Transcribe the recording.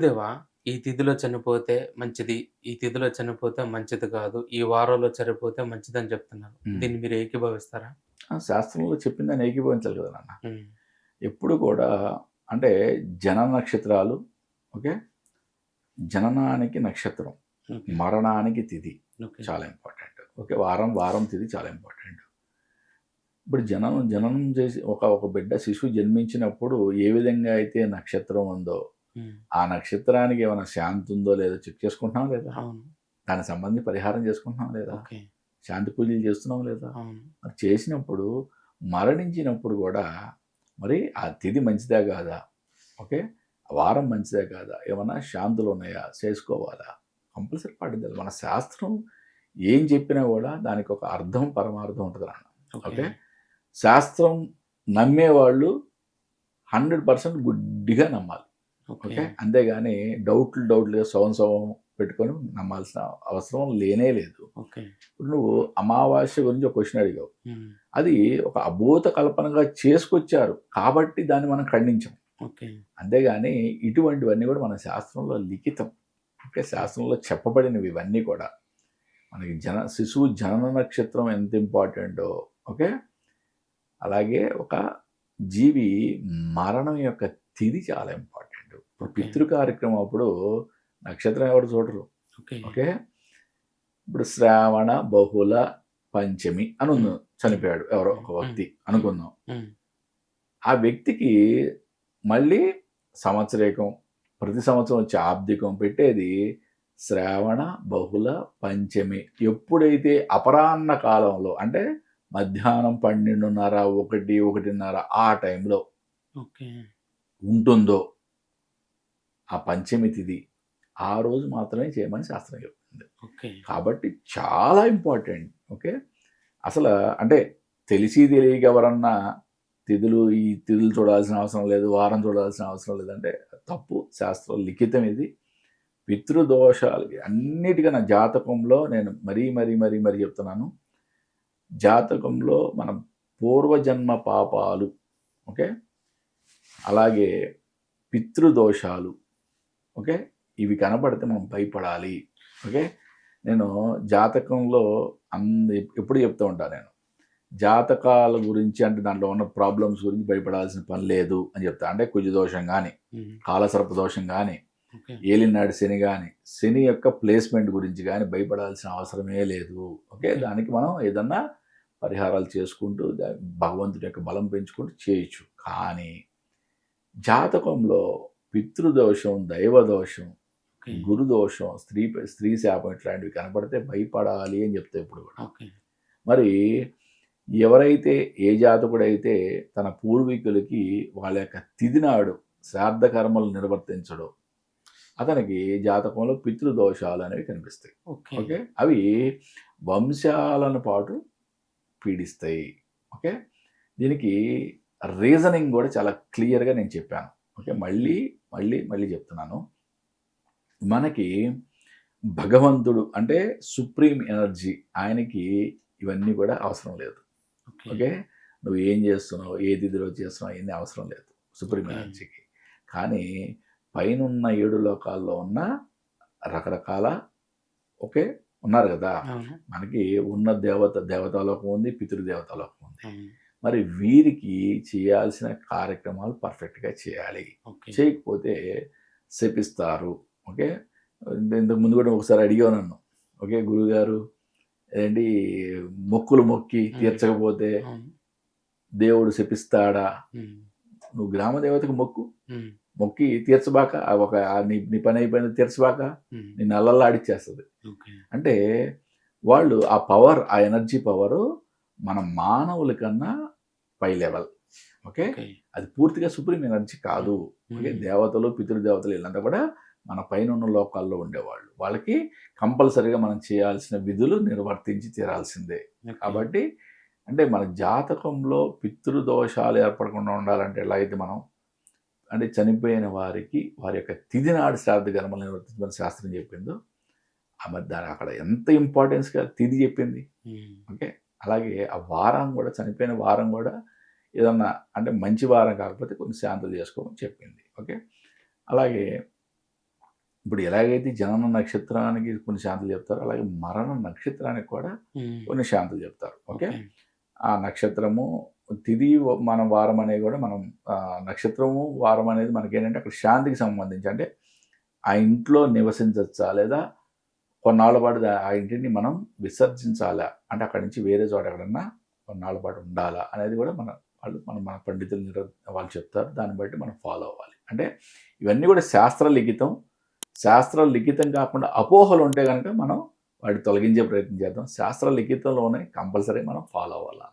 గురుదేవా ఈ తిథిలో చనిపోతే మంచిది ఈ తిథిలో చనిపోతే మంచిది కాదు ఈ వారంలో చనిపోతే మంచిదని చెప్తున్నారు. దీన్ని మీరు ఏకీభవిస్తారా? శాస్త్రంలో చెప్పిందని ఏకీభవించాలి కదా నాన్న. ఎప్పుడు కూడా అంటే జన నక్షత్రాలు ఓకే? జననానికి నక్షత్రం మరణానికి తిథి. చాలా ఇంపార్టెంట్. ఓకే వారం వారం తిథి చాలా ఇంపార్టెంట్. ఇప్పుడు జననం జననం చేసి ఒక ఒక బిడ్డ శిశువు జన్మించినప్పుడు ఏ విధంగా అయితే నక్షత్రం ఉందో ఆ నక్షత్రానికి ఏమైనా శాంతి ఉందో లేదో చెక్ చేసుకుంటున్నాం లేదా? దానికి సంబంధించి పరిహారం చేసుకుంటున్నాం లేదా? శాంతి పూజలు చేస్తున్నాం లేదా? మరి చేసినప్పుడు మరణించినప్పుడు కూడా మరి ఆ తిథి మంచిదా కాదా? ఓకే? వారం మంచిదా కాదా? ఏమన్నా శాంతులు ఉన్నాయా? చేసుకోవాలా? కంపల్సరీ పాటించాలి మన శాస్త్రం ఏం చెప్పినా కూడా దానికి ఒక అర్థం పరమార్థం ఉంటుంది అన్న. ఓకే? శాస్త్రం నమ్మేవాళ్ళు హండ్రెడ్ పర్సెంట్ గుడ్డిగా నమ్మాలి. ఓకే. అంతేగాని డౌట్లు డౌట్లుగా సవం సవం పెట్టుకొని నమ్మాల్సిన అవసరం లేనే లేదు. ఇప్పుడు నువ్వు అమావాస్య గురించి ఒక క్వశ్చన్ అడిగావు. అది ఒక అభూత కల్పనగా చేసుకొచ్చారు కాబట్టి దాన్ని మనం ఖండించాం. అంతేగాని ఇటువంటివన్నీ కూడా మన శాస్త్రంలో లిఖితం. ఓకే? శాస్త్రంలో చెప్పబడినవి ఇవన్నీ కూడా. మనకి జన శిశువు జనన నక్షత్రం ఎంత ఇంపార్టెంటో ఓకే? అలాగే ఒక జీవి మరణం యొక్క తిథి చాలా ఇంపార్టెంట్. ఇప్పుడు. పితృ కార్యక్రమం అప్పుడు నక్షత్రం ఎవరు చూడరు. ఓకే. ఇప్పుడు శ్రావణ బహుళ పంచమి అని ఉంది. చనిపోయాడు ఎవరో ఒక వ్యక్తి అనుకుందాం. ఆ వ్యక్తికి మళ్ళీ సంవత్సరేకం ప్రతి సంవత్సరం వచ్చే ఆబ్దికం పెట్టేది శ్రావణ బహుళ పంచమి. ఎప్పుడైతే అపరాహ్న కాలంలో అంటే మధ్యాహ్నం పన్నెండున్నర ఒకటి ఒకటిన్నర ఆ టైంలో ఉంటుందో ఆ పంచమి తిథి ఆ రోజు మాత్రమే చేయమని శాస్త్రం చెప్తుంది. ఓకే. కాబట్టి చాలా ఇంపార్టెంట్. ఓకే? అసలు అంటే తెలిసి తెలియక ఎవరన్నా తిథులు ఈ తిథులు చూడాల్సిన అవసరం లేదు వారం చూడాల్సిన అవసరం లేదంటే తప్పు శాస్త్రం లిఖితం ఇది. పితృదోషాలు అన్నిటికన్నా జాతకంలో నేను మరీ మరీ మరీ మరీ చెప్తున్నాను. జాతకంలో మన పూర్వజన్మ పాపాలు ఓకే? అలాగే పితృదోషాలు ఓకే? ఇవి కనపడితే మనం భయపడాలి. ఓకే? నేను జాతకంలో అంద ఎప్పుడు చెప్తూ ఉంటాను నేను. జాతకాల గురించి అంటే దాంట్లో ఉన్న ప్రాబ్లమ్స్ గురించి భయపడాల్సిన పని లేదు అని చెప్తా. అంటే కుజ దోషం కానీ కాలసర్ప దోషం కానీ ఏలినాడు శని కానీ శని యొక్క ప్లేస్మెంట్ గురించి కానీ భయపడాల్సిన అవసరమే లేదు. ఓకే? దానికి మనం ఏదన్నా పరిహారాలు చేసుకుంటూ భగవంతుడి యొక్క బలం పెంచుకుంటూ చేయొచ్చు. కానీ జాతకంలో పితృదోషం దైవదోషం గురుదోషం స్త్రీ స్త్రీ శాపం ఇట్లాంటివి కనపడితే భయపడాలి అని చెప్తే ఇప్పుడు కూడా. ఓకే. మరి ఎవరైతే ఏ జాతకుడైతే తన పూర్వీకులకి వాళ్ళ యొక్క తిథి నాడు శ్రాద్ధ కర్మలు నిర్వర్తించడం అతనికి జాతకంలో పితృదోషాలు అనేవి కనిపిస్తాయి. ఓకే. ఓకే? అవి వంశాలను పాటు పీడిస్తాయి. ఓకే? దీనికి రీజనింగ్ కూడా చాలా క్లియర్గా నేను చెప్పాను. ఓకే? మళ్ళీ మళ్ళీ మళ్ళీ చెప్తున్నాను. మనకి భగవంతుడు అంటే సుప్రీం ఎనర్జీ. ఆయనకి ఇవన్నీ కూడా అవసరం లేదు. ఓకే. నువ్వు ఏం చేస్తున్నావు? ఏ తిథిలో చేస్తున్నావు? ఇవన్నీ అవసరం లేదు. సుప్రీం. ఎనర్జీకి. కానీ పైనున్న ఏడు లోకాల్లో ఉన్న రకరకాల ఓకే? ఉన్నారు కదా? మనకి ఉన్న దేవత దేవతాలోకం ఉంది పితృదేవతాలోకం ఉంది. మరి వీరికి చేయాల్సిన కార్యక్రమాలు పర్ఫెక్ట్గా చేయాలి. చేయకపోతే శపిస్తారు. ఓకే? ఇంతకు ముందు కూడా ఒకసారి అడిగావు నన్ను. ఓకే గురుగారు? ఏంటి? మొక్కులు మొక్కి తీర్చకపోతే దేవుడు శపిస్తాడా? నువ్వు గ్రామ దేవతకు మొక్కు. మొక్కి తీర్చబాక ఒక నీ నీ పని అయిపోయింది తీర్చబాక నిన్ను అల్లల్లాడిచ్చేస్తుంది అంటే వాళ్ళు ఆ పవర్ ఆ ఎనర్జీ పవరు మన మానవుల కన్నా పై లెవెల్. ఓకే? అది పూర్తిగా సుప్రీం ఎనర్జీ కాదు. ఓకే? దేవతలు పితృదేవతలు వీళ్ళంతా కూడా మన పైన ఉన్న లోకాల్లో ఉండేవాళ్ళు. వాళ్ళకి కంపల్సరీగా మనం చేయాల్సిన విధులు నిర్వర్తించి తీరాల్సిందే. కాబట్టి అంటే మన జాతకంలో పితృదోషాలు ఏర్పడకుండా ఉండాలంటే ఎలా అయితే మనం అంటే చనిపోయిన వారికి వారి యొక్క తిథి నాడు శ్రాద్ధ కర్మలు నిర్వర్తించమని శాస్త్రం చెప్పిందో ఆ మరి దాని అక్కడ ఎంత ఇంపార్టెన్స్గా తిథి చెప్పింది? ఓకే? అలాగే ఆ వారం కూడా చనిపోయిన వారం కూడా ఏదన్నా అంటే మంచి వారం కాకపోతే కొన్ని శాంతులు చేసుకోమని చెప్పింది. ఓకే? అలాగే ఇప్పుడు ఎలాగైతే జనన నక్షత్రానికి కొన్ని శాంతులు చెప్తారో అలాగే మరణ నక్షత్రానికి కూడా కొన్ని శాంతులు చెప్తారు. ఓకే? ఆ నక్షత్రము తిది మన వారం అనేది కూడా మనం నక్షత్రము వారం అనేది మనకి ఏంటంటే అక్కడ శాంతికి సంబంధించి అంటే ఆ ఇంట్లో నివసించవచ్చా లేదా కొన్నాళ్ళ పాటు ఆ ఇంటిని మనం విసర్జించాలా? అంటే అక్కడి నుంచి వేరే చోట ఎక్కడన్నా కొన్నాళ్ళ పాటు ఉండాలా? అనేది కూడా మన వాళ్ళు మన మన పండితులు వాళ్ళు చెప్తారు. దాన్ని బట్టి మనం ఫాలో అవ్వాలి. అంటే ఇవన్నీ కూడా శాస్త్ర లిఖితం. శాస్త్ర లిఖితం కాకుండా అపోహలు ఉంటే కనుక మనం వాటి తొలగించే ప్రయత్నం చేద్దాం. శాస్త్ర లిఖితంలోనే కంపల్సరీ మనం ఫాలో అవ్వాలన్న.